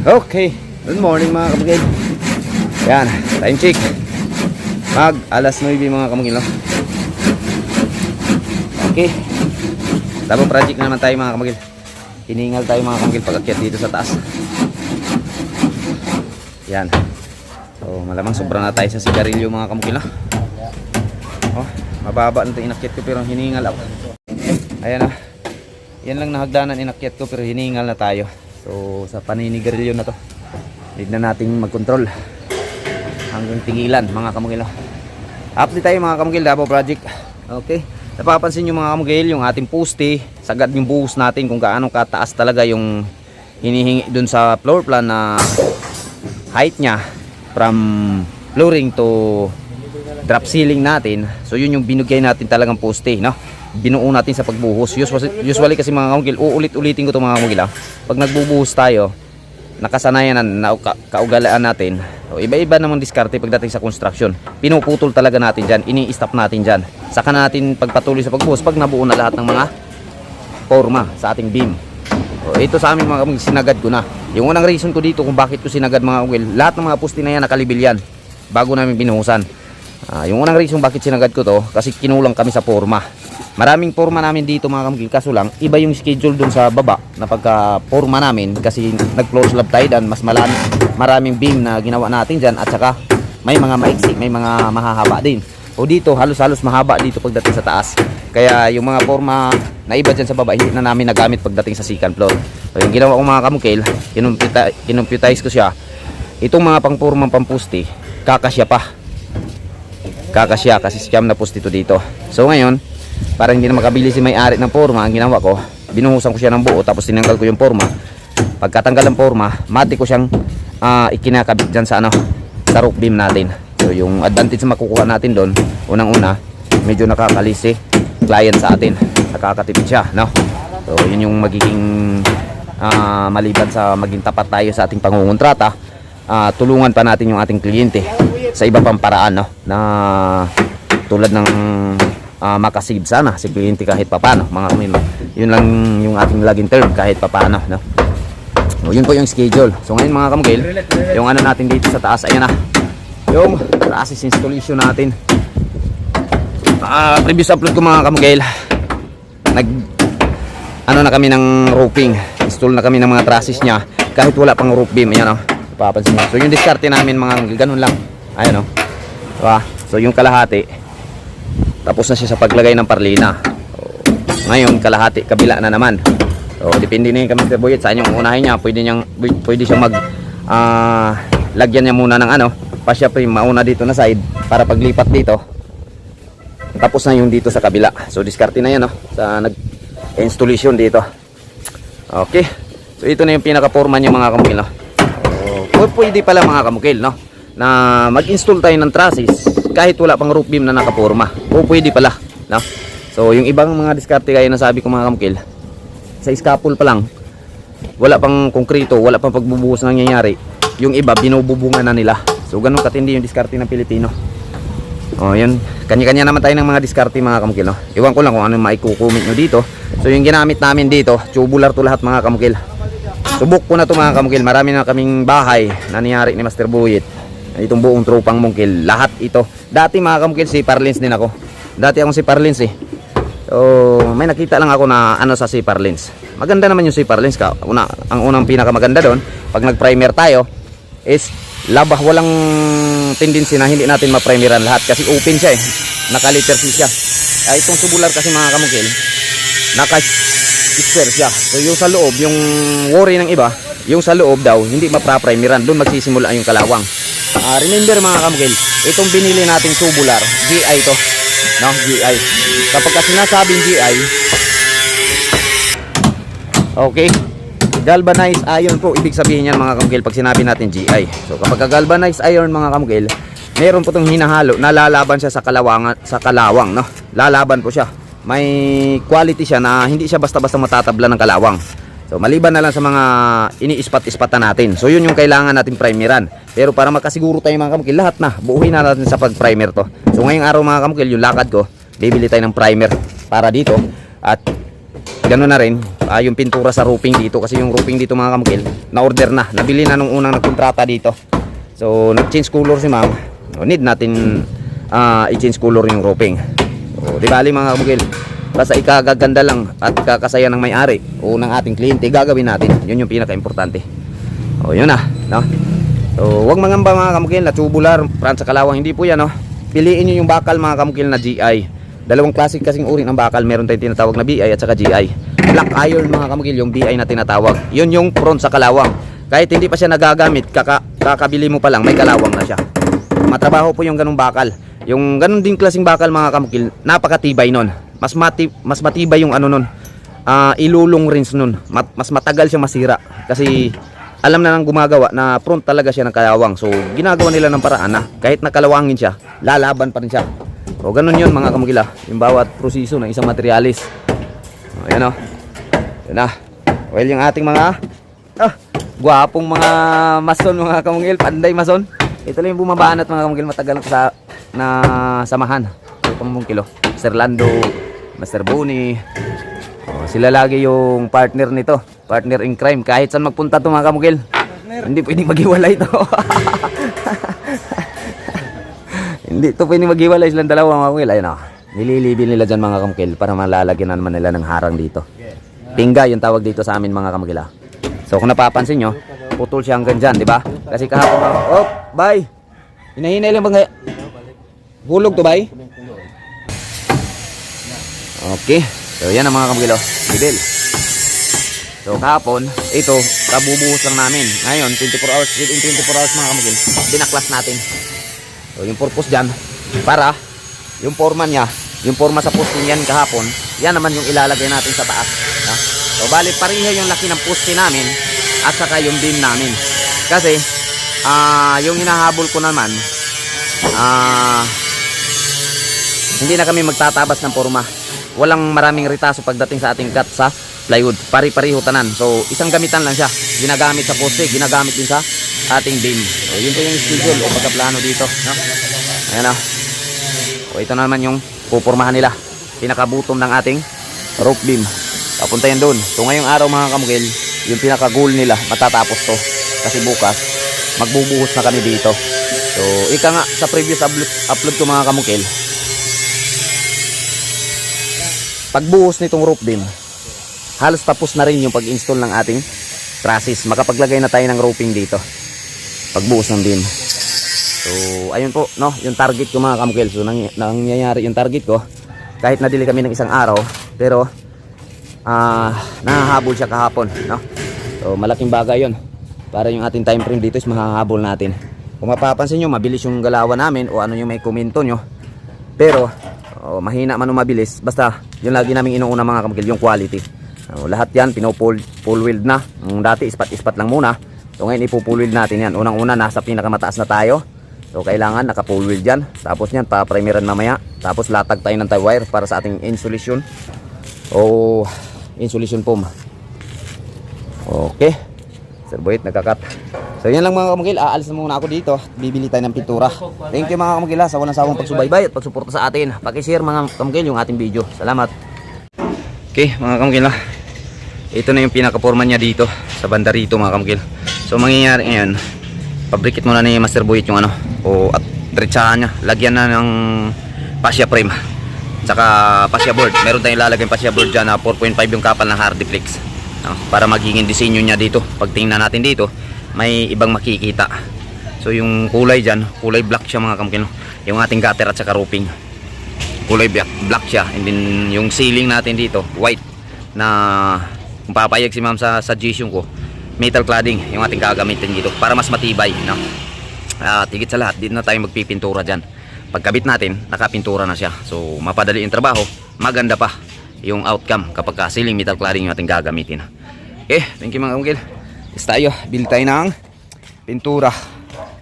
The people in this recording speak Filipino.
Okay, good morning mga kamugil. Yan, time check. Mag alas 9 mga kamugil. No? Okay. Tapos project na naman tayo mga kamugil. Hiningal tayo mga kamugil pag akyat dito sa taas. Yan. So, malamang sobra na tayo sa sigarilyo mga kamugil. No? Oh, mababa na ito inakyat ko pero hiningal ako. Ayan na. Yan lang nahagdanan inakyat ko pero hiningal na tayo. So sa paninigarilyo na to. Need na nating mag-control. Hanggang tingilan mga kamugil. Update tayo mga kamugil Davao Project. Okay. Napapansin nyo mga kamugil yung ating poste. Sagad yung buhos natin kung gaano kataas talaga yung hinihingi dun sa floor plan na height niya from flooring to drop ceiling natin. So yun yung binugay natin talagang poste, no? Binuo natin sa pagbuhos. Usually, usually kasi mga kamugil, uulit-ulitin ko to mga kamugil. Pag nagbubuhos tayo, nakasanayan na, na ka, kaugalaan natin. So, iba-iba namang diskarte pagdating sa construction. Pinuputol talaga natin dyan, ini-stop natin dyan. Saka na natin pagpatuloy sa pagbuhos pag nabuo na lahat ng mga forma sa ating beam. So, ito sa amin mga kamugil, sinagad ko na. Yung unang reason ko dito kung bakit ko sinagad mga kamugil, lahat ng mga poste na yan nakalibil yan bago namin binuhusan. Ah, yung unang reason bakit sinagad ko to, kasi kinulang kami sa forma. Maraming forma namin dito mga kamugil, kaso lang, iba yung schedule dun sa baba na pagka forma namin kasi nag-floor slab tayo dan mas malami, maraming beam na ginawa natin dyan at saka may mga maiksi, may mga mahahaba din. O dito, halos-halos mahaba dito pagdating sa taas. Kaya yung mga forma na iba dyan sa baba, hindi na namin nagamit pagdating sa second floor. So yung ginawa ko mga kamukil, kinumputize ko siya. Itong mga pangpormang pampusti, kakasya pa kakasya kasi scam na post ito dito. So ngayon para hindi na makabili si may-ari ng forma ang ginawa ko binuhusan ko siya ng buo tapos tinanggal ko yung forma. Pagkatanggal ng forma mati ko siyang ah, ikinakabit dyan sa ano sa roof beam natin. So yung advantage na makukuha natin doon unang una medyo nakakalisi client sa atin. Nakakatipid siya no? So yun yung magiging ah, maliban sa maging tapat tayo sa ating pangungontrata ah, tulungan pa natin yung ating kliyente sa iba pang paraan no? Na tulad ng ah, makasave sana si kahit papano mga kamil yun lang yung ating laging term kahit papano no? O, yun po yung schedule. So ngayon mga kamugil yung ano natin dito sa taas ayan na. Yung process installation natin. Ah, previous upload ko mga kamugil nag ano na kami ng roofing install na kami ng mga trusses niya kahit wala pang roof beam ayan o papansin nyo so yung diskarte namin mga kamugil ganun lang ayan o diba? so yung kalahati tapos na siya sa paglagay ng parlina. Ngayon kalahati kabila na naman. So depende na yun kami Mr. Boyet sa inyong unahin niya pwede, niyang, pwede siya mag ah, lagyan niya muna ng ano pa siya mauna dito na side para paglipat dito. Tapos na yung dito sa kabila. So diskarte na yan no sa nag installation dito. Okay. So ito na yung pinaka forma niya mga kamukil no so, pwede pala mga kamukil no na mag install tayo ng trusses kahit wala pang roof beam na nakaporma o pwede pala no so yung ibang mga diskarte kaya nasabi ko mga kamukil sa scaffold pa lang wala pang konkrito wala pang pagbubuhos na nangyayari yung iba binububungan na nila so ganun katindi yung diskarte ng Pilipino Oh, yan. Kanya-kanya naman tayo ng mga diskarte mga kamukil, no? Iwan ko lang kung ano yung maikukumit nyo dito. So, yung ginamit namin dito, tubular to lahat mga kamukil. Subok ko na to mga kamukil. Marami na kaming bahay na niyari ni Master Buyit. Itong buong tropang mungkil. Lahat ito. Dati mga kamukil, si Parlins din ako. Dati akong si Parlins eh. So, may nakita lang ako na ano sa si Parlins. Maganda naman yung si Parlins ka. Una, ang unang pinakamaganda doon, pag nag-primer tayo, is labah walang tendency na hindi natin ma-primeran lahat kasi open siya eh naka-liter siya ay itong tubular kasi mga kamukil naka-square siya so yung sa loob yung worry ng iba yung sa loob daw hindi mapra-primeran doon magsisimula yung kalawang Ah, remember mga kamukil. Itong binili nating tubular GI to. No GI kapag kasi sinasabing GI okay. Galvanized iron po ibig sabihin yan mga kamukil pag sinabi natin GI so kapag galvanized iron mga kamukil meron po itong hinahalo na lalaban siya sa kalawangan sa kalawang no? Lalaban po siya. May quality siya na hindi siya basta-basta matatabla ng kalawang. So maliban na lang sa mga ini-ispat-ispatan natin. So yun yung kailangan natin primeran pero para makasiguro tayo mga kamukil lahat na buuhin na natin sa pag-primer to so ngayong araw mga kamukil yung lakad ko bibili tayo ng primer para dito at gano'n na rin, ah, yung pintura sa roofing dito. Kasi yung roofing dito mga kamukil, na-order na. Nabili na nung unang nagkontrata dito. So, nag-change color si ma'am. So, need natin ah, i-change color yung roofing. So, di bali mga kamukil, basta ikagaganda lang at kakasaya ng may-ari o ng ating kliyente, gagawin natin. Yun yung pinaka-importante. O, yun na, no? So, wag mangamba mga kamukil na tubular, Fransa Kalawang, hindi po yan, no? Piliin nyo yung bakal mga kamukil na GI. Dalawang klase kasing uri ng bakal, meron tayong tinatawag na BI at saka GI. Black iron mga kamukil, yung BI na tinatawag. Yun yung front sa Kalawang. Kahit hindi pa siya nagagamit, kaka, kakabili mo pa lang, may kalawang na siya. Matrabaho po yung ganung bakal. Yung ganun din klaseng bakal mga kamukil, napakatibay nun. Mas, mati, mas matibay yung ano nun. Ah, ilulong rings nun. Mat- mas matagal siya masira. Kasi alam na nang gumagawa na front talaga siya ng kalawang. So, ginagawa nila ng paraan na kahit nakalawangin siya, lalaban pa rin siya. So, ganun yun mga kamukila. Yung bawat proseso ng isang materialis. O, ayan o. Yan na. Well, yung ating mga ah, gwapong mga mason mga kamungil, panday mason. Ito lang yung bumabanat mga kamungil, matagal na sa na samahan. Ito pang kilo. Sir Lando, Master Boni. Oh, sila lagi yung partner nito. Partner in crime. Kahit saan magpunta to mga kamugil. Hindi pwedeng maghiwalay to. Hindi to pwedeng maghiwalay silang dalawa mga kamugil. Ayun o. Nililibi nila dyan mga kamugil para malalagyan naman nila ng harang dito. Pingga yung tawag dito sa amin mga kamugil. ah. So kung napapansin nyo, putol siya hanggang dyan, di ba? Kasi kahapon mga... Oh, bye! Hinahinay lang nga? Hulog to, bye? Okay. So yan ang mga kamugilo. Bidil. So kahapon, ito, kabubuhos lang namin. Ngayon, 24 hours, within 24 hours mga kamugil, binaklas natin. So yung purpose dyan, para yung forma niya, yung forma sa poste yan kahapon, yan naman yung ilalagay natin sa taas. No? So bali, pareho yung laki ng poste namin at saka yung beam namin. Kasi, ah yung hinahabol ko naman, ah hindi na kami magtatabas ng forma. Walang maraming ritaso pagdating sa ating cut sa plywood. Pari-pariho tanan. So, isang gamitan lang siya. Ginagamit sa poste, ginagamit din sa ating beam. So, yun po yung schedule o pagkaplano dito. No? Ayan. O, ito naman yung pupurmahan nila. Pinakabutom ng ating rope beam. Papunta yan doon. So, ngayong araw mga kamugil, yung pinaka-goal nila, matatapos to. Kasi bukas, magbubuhos na kami dito. So, ika nga, sa previous upload, upload ko mga kamukil, pagbuhos nitong roof beam, halos tapos na rin yung pag-install ng ating trusses. Makapaglagay na tayo ng roofing dito. Pagbuhos ng beam. So, ayun po, no, yung target ko mga kamukil. So, nang, nangyayari yung target ko, kahit nadili kami ng isang araw, pero, ah, nahahabol siya kahapon, no. So, malaking bagay yon Para yung ating time frame dito is mahahabol natin. Kung mapapansin nyo, mabilis yung galawan namin o ano yung may komento nyo. Pero, oh, mahina man o mabilis, basta yung lagi namin inuuna mga kamukil, yung quality. Oh, lahat yan, pino-full full wheel na. Yung dati, ispat-ispat lang muna. So ngayon, ipo-full wheel natin yan. Unang-una, nasa pinakamataas na tayo. So kailangan naka-full wheel dyan. Tapos yan, pa-primeran mamaya. Tapos latag tayo ng tie wire para sa ating insulation. O insulation foam. Okay. Sir Boyet, nagkakat. So yan lang mga kamukil, aalis na muna ako dito. Bibili tayo ng pintura. Thank you mga kamukil ha, sa walang sawang pagsubaybay at pagsuporta sa atin. Paki-share mga kamukil yung ating video. Salamat. Okay mga kamukil ha. Ito na yung pinaka-forma niya dito sa banda rito mga kamukil. So mangyayari ngayon, pabrikit muna ni Master Boyet yung ano, o at diretsahan niya. Lagyan na ng fascia frame. Tsaka fascia board. Meron tayong lalagyan fascia board dyan na 4.5 yung kapal ng Hardiflex. No, para magiging disenyo niya dito. Pag tingnan natin dito, may ibang makikita. So yung kulay dyan, kulay black siya mga kamukil. Yung ating gutter at saka roofing. Kulay black, black siya. And then yung ceiling natin dito, white. Na kung papayag si ma'am sa suggestion ko, metal cladding yung ating gagamitin dito para mas matibay. No? At higit sa lahat, dito na tayo magpipintura dyan. Pagkabit natin, nakapintura na siya. So mapadali yung trabaho, maganda pa yung outcome kapag ka metal cladding yung ating gagamitin. Okay, thank you mga kamukil. Is tayo, bili tayo ng pintura.